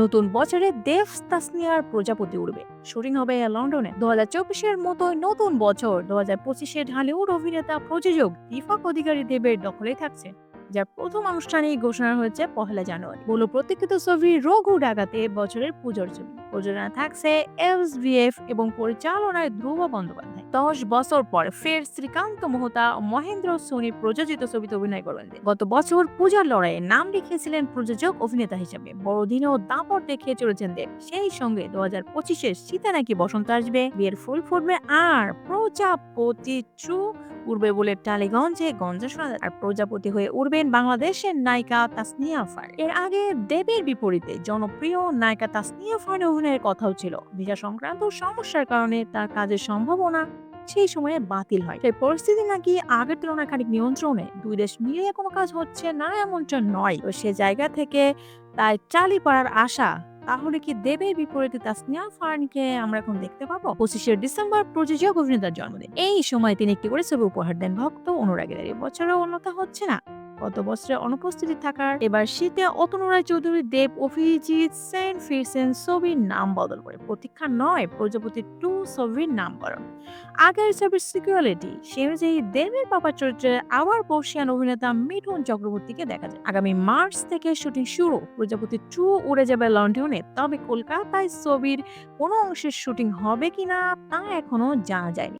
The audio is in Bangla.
নতুন বছরে দেব তাসনিয়ার প্রজাপতি উড়বে। শুটিং হবে লন্ডনে। দু হাজার চব্বিশের মতো নতুন বছর দু হাজার পঁচিশে ঢালিউড অভিনেতা, প্রযোজক দীপক অধিকারী দেবের দখলে থাকছে, যার প্রথম আনুষ্ঠানিক ঘোষণা হয়েছে পহেলা জানুয়ারি। মূল প্রতীক্ষিত ছবি রঘু ডাকাতে বছরের পুজোর ছবি। প্রযোজনা থাকছে এলসভিএফ এবং পরিচালনায় ধ্রুব বন্দ্যোপাধ্যায়। দশ বছর পর ফের শ্রীকান্ত মোহতা মহেন্দ্র সোনি প্রযোজিত ছবিতে অভিনয় করবেন দেব। গত বছর পূজার লড়াইয়ে নাম লিখিয়েছিলেন প্রযোজক অভিনেতা হিসেবে। বড়দিনেও দাপট দেখিয়ে চলেছেন দেব। সেই সঙ্গে দু হাজার পঁচিশের শীতে নাকি বসন্ত আসবে। বিয়ের ফুল ফুটবে আর প্রজাপতি ট্রু উড়বে বলে টালিগঞ্জে গঞ্জে শোনা। আর প্রজাপতি হয়ে উড়বেন বাংলাদেশের নায়িকা তাসনিয়া ফার এর আগে দেবীর বিপরীতে জনপ্রিয় নায়িকা তাসনিয়া ফারের অভিনয়ের কথাও ছিল। ভিসা সংক্রান্ত সমস্যার কারণে তার কাজের সম্ভাবনা সেই সময়ে বাতিল হয়। সেই পরিস্থিতি নাকি আগের তুলনায় খানিক নিয়ন্ত্রণে। দুই দেশ মিলিয়ে কোনো কাজ হচ্ছে না, এমনটা নয়। তো সে জায়গা থেকে তাই চালি পাড়ার আশা, তাহলে কি দেবে বিপরীতে তাসনিয়া ফার্নকে আমরা এখন দেখতে পাবো? পঁচিশে ডিসেম্বর প্রযোজক অভিনেতার জন্মদিন। এই সময় তিনি একটি করে ছবি উপহার দেন ভক্ত অনুরাগীদের এবছরও উন্নত হচ্ছে না। গত বছরে অনুপস্থিতি থাকার। এবার শীতে অতনু রায় চৌধুরী, দেব অভিজিৎ সেন ফিরসেন ছবির নাম বদল করে। প্রতীক্ষা নয়, প্রজাপতি টু ছবির নামকরণ। আগের ছবির সিকিউরিটি, সে অনুযায়ী দেবের পাপা চরিত্রে আবার বর্ষিয়ান অভিনেতা মিঠুন চক্রবর্তীকে দেখা যায়। আগামী মার্চ থেকে শুটিং শুরু, প্রজাপতি টু উড়ে যাবে লন্ডনে। তবে কলকাতায় ছবির কোনো অংশের শুটিং হবে কিনা তা এখনও জানা যায়নি।